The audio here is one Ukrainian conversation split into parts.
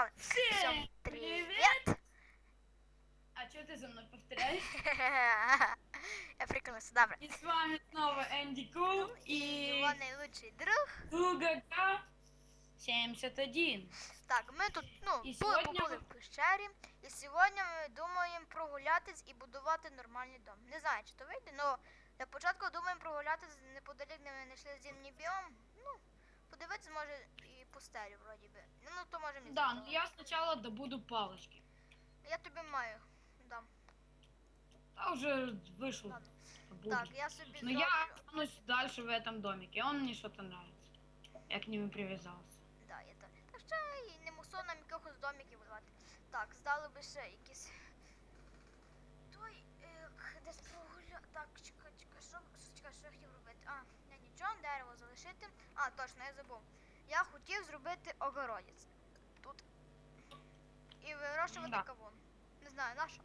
почали. Всем Всем привет! привет! А что ты за мной повторяешь? Я приколюся, добре. И с вами снова Энди Кул и його найлучший друг. Гугага 71. Так, ми тут, ну, І були сьогодні побули ми- в пещері, і сьогодні ми думаємо прогулятись і будувати нормальний дом. Не знаю, чи то вийде, але для початку думаємо прогулятись неподалік, де ми знайшли зимній біом. Ну, подивитися, може, і пустелю, вроді би. Ну, то може не Да, ну я сначала добуду палочки. Я тобі маю. Дам. А уже вышел. Ладно. Так, я собі Но зроблю. я останусь дальше в этом домике. Он мне что-то нравится. Я к нему привязался. Да, я так. Та ще і не мусив нам якихось домиків будувати. Так, здали би ще якісь. Той, ех, десь прогуля... Так, чекай, чекай, що, що, чекай, що я хотів робити? А, не нічого, дерево залишити. А, точно, я забув Я хотів зробити огородець. Тут. І вирощувати Да. кавун. Не знаю, на що.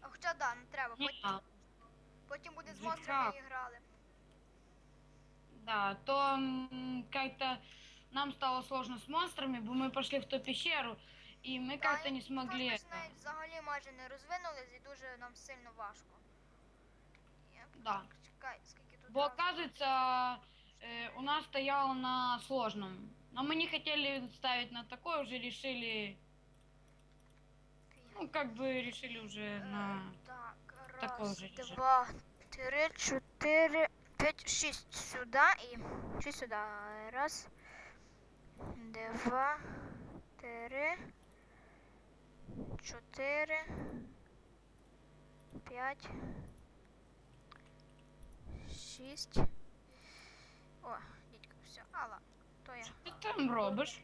А хоча да, не треба. Не, Потім, а, потім буде з вже монстрами так. і грали. да, то м, как-то нам стало сложно с монстрами, бо мы пошли в ту пещеру, и мы Та, как-то і не смогли. Тож ми навіть взагалі майже не розвинулись і дуже нам сильно важко. Я... Да. Чекай, скільки тут. Бо раз- оказывается, э, у нас стояло на сложном. Но мы не хотели ставить на такой, уже решили, ну как бы решили уже Е, на... Так, такой раз, же режим. два, три, чотири, п'ять, шість сюди і шість сюди. Раз, два, три, чотири, п'ять, шість. О, дідько, все. А, ладно, то я. Що ти там робиш?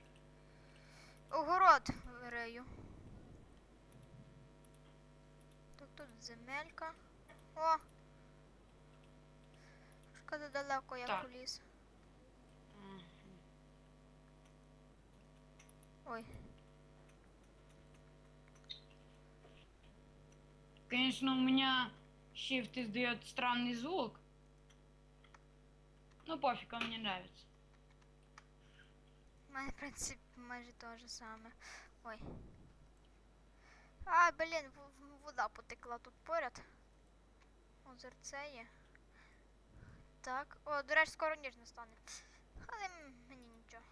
Огород вирию. Так тут земелька. О! Шкода далеко я Так. поліз. Ой. Конечно, у меня shift издает странный звук. Ну пофиг, он мне нравится. У мене, в принципі, майже те же саме. Ой. А, блін, в- в- вода потекла тут поряд. Озерце є. Так. О, до речі, скоро ніж настане. Але м- мені нічого.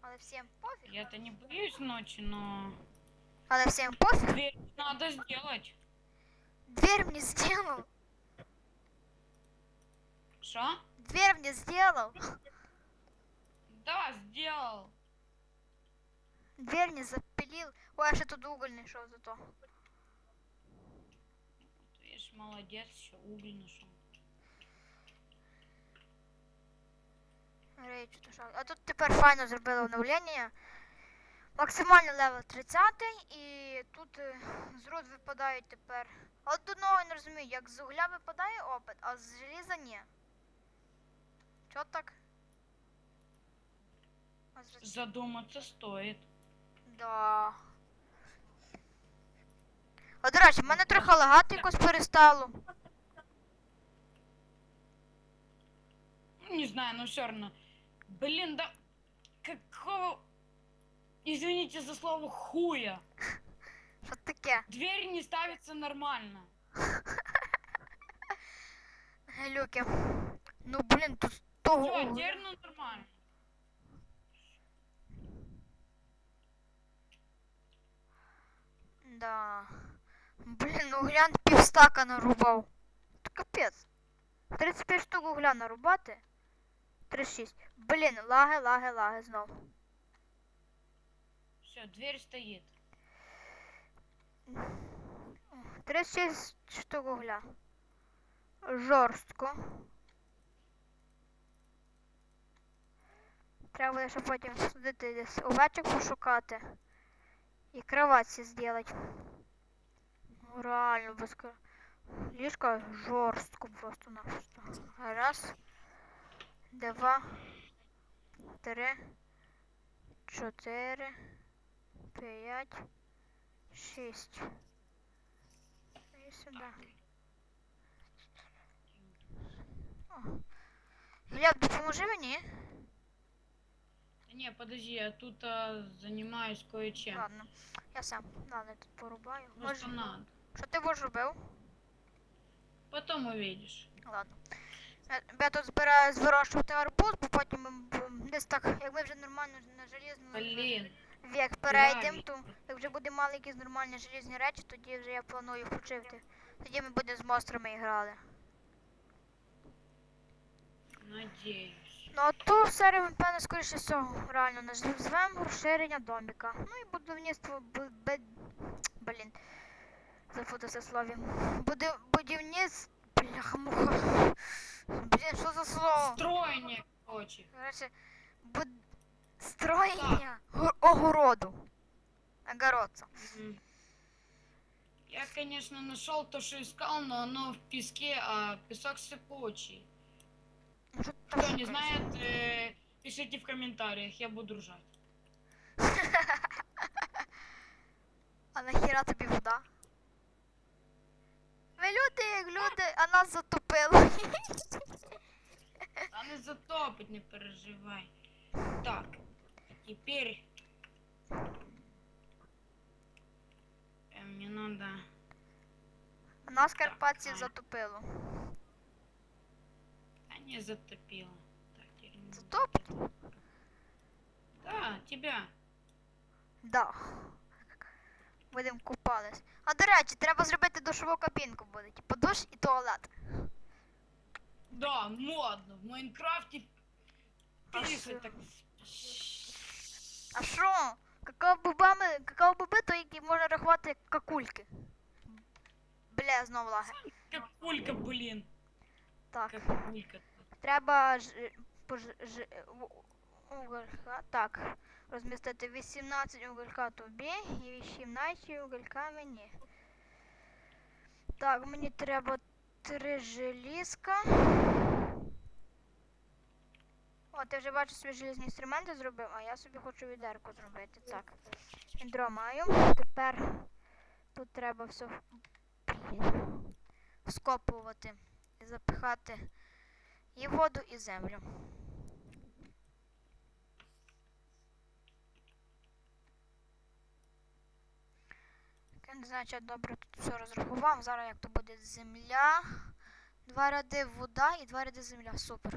Але всім пофіг. Я-то не боюсь ночи, но Але всім пофіг. дверь надо сделать. Дверь мне сделал. Что? Дверь мне сделал. Да, сделал. Дверь не запилил. Ой, ще тут уголь знайшов зато. Видишь, молодец, еще уголь нашел. Рейчу то. А тут тепер файно зробили оновлення. Максимальний левел 30 і тут з руд випадають тепер. От одного я не розумію, як з угля випадає опит, а з желіза ні. Чо так? А Задуматься стоит. Да. А до речі, в мене трохи лагати якось перестало. Ну, Не знаю, но все равно. Блин, да какого... Извините за слово хуя. Що таке? Дверь не ставится нормально. Глюки. Ну блін, тут того. Все, теперь ну нормально. Да. Блін, ну угля півстака нарубав. Та капець. 35 штук угля нарубати. 36. Блін, лаги, лаги, лаги знов. Все, дверь стоит. 36 штук угля. Жорстко. Треба ще потім сходити десь овечок пошукати. І кроватці зробити. Ну, Реально без кр- Ліжко жорстко просто напросто. Раз, два, три, чотири, п'ять, шість. І сюди. О. Глеб, допоможи мені. Не, подожди, я тут а, занимаюсь кое-чем. Ладно, я сам. Ладно, я тут порубаю. Просто Може, надо. що ти будеш робив? Потом увидишь. Ладно. Я, я тут збираюсь вирощувати арбуз, бо потім ми б- десь так, як ми вже нормально на железному Блин. вік перейдемо, то як вже буде мали якісь нормальні железні речі, тоді вже я планую включити. Тоді ми будемо з монстрами грали. Надеюсь. Ну а ту серію, певно, скоріше всього, реально назвемо розширення доміка. Ну і будівництво б... Блін. Запутався слові. Буде будівництво. Бляха-муха. Блін, що за слово? Строение, короче. Короче, буд... строєння го- огороду. Огородца. Я, конечно, нашел то, что искал, но оно в песке, а песок сыпучий. Ну, Кто не знает, пишите в комментариях, я буду ржать. А нахіра тобі вода? Ви люди, як люди, а нас затопило. А не затопить, не переживай. Так, теперь... э, мне надо... А нас Карпатці Так, а. затопило. А не затопило. Затопить? Да, тебя. Да. Будемо купались. А до речі, треба зробити душову кабінку буде. Типу душ і туалет. Да, модно. В Майнкрафте А пишет так. А що? Какао-бобами, какао-боби, то які можна рахувати як какульки. Бля, знову лаги. Как пулька, блин. Так. Как пулька. Треба ж, пож, уголька. Так. Розмістити 18 уголька тобі і 18 уголька мені. Так, мені треба три желізка. О, ти вже бачиш свої желізні інструменти зробив, а я собі хочу відерку зробити. Так. Відро маю. Тепер тут треба все скопувати і запихати і воду, і землю. Я не знаю, чи я добре тут все розрахував. Зараз як то буде земля. Два ряди вода і два ряди земля. Супер.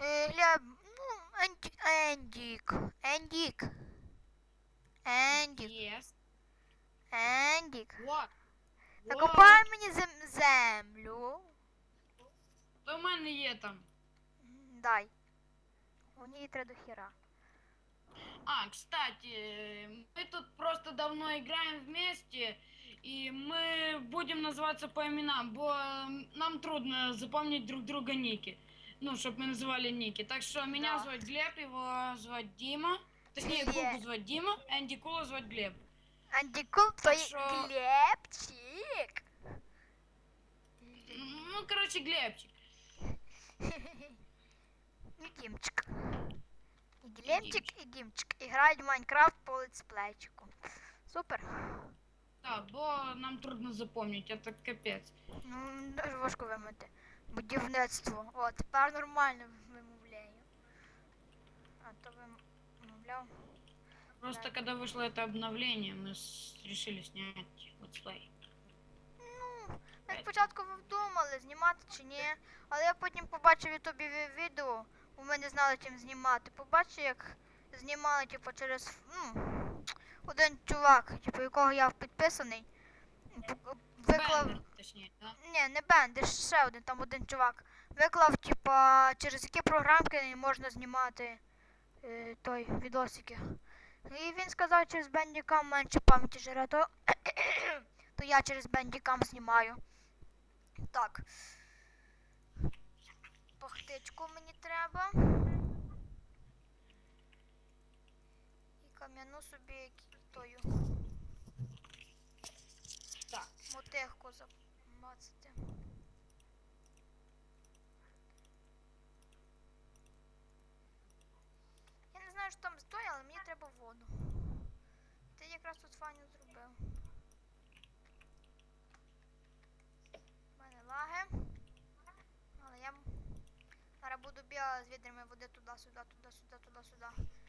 Е, Глеб, ну, Енді, Ендік. Ендік. Ендік. Yes. Ендік. What? Накопай мені зем- землю. То в мене є там. Дай. Мені її треба до хіра. А, кстати, мы тут просто давно играем вместе, и мы будем называться по именам, бо нам трудно запомнить друг друга ники. Ну, чтобы мы называли ники. Так что меня Да. звать Глеб, его звать Дима. Точнее, Привет. Гугу звать Дима, Энди Кула звать Глеб. Андікул, то є що- Глебчик. Ну, короче, Глебчик. І Дімчик. І Глебчик, і Дімчик. І грають в Майнкрафт по летсплейчику. Супер. Да, бо нам трудно запомнить, это капец. Ну, дуже важко вимити. Будівництво. О, тепер нормально вимовляю. А то вимовляв. Просто Да. когда вышло это обновление, мы с- решили снять летсплей. Ну, ми спочатку ви думали, знімати чи ні. Але я потім побачив в ютубі ві- відео, бо ми не знали чим знімати. Побачив, як знімали, типу, через ну, один чувак, типу, якого я підписаний. Виклав. Бендер, точнее, да? Ні, не Бендер, ще один, там один чувак. Виклав, типа, через які програмки можна знімати е, той відосики. І він сказав, через Бендікам менше пам'яті жере, то, то я через Бендікам знімаю. Так. Пахтичку мені треба. І кам'яну собі тою Так. мотигку замацати. Я не знаю, що там стоїть, але мені треба воду. Ти якраз тут файно зробив. У мене лаги. Але я м- зараз буду бігала з відрами води туди-сюди, туди-сюди, туди-сюди.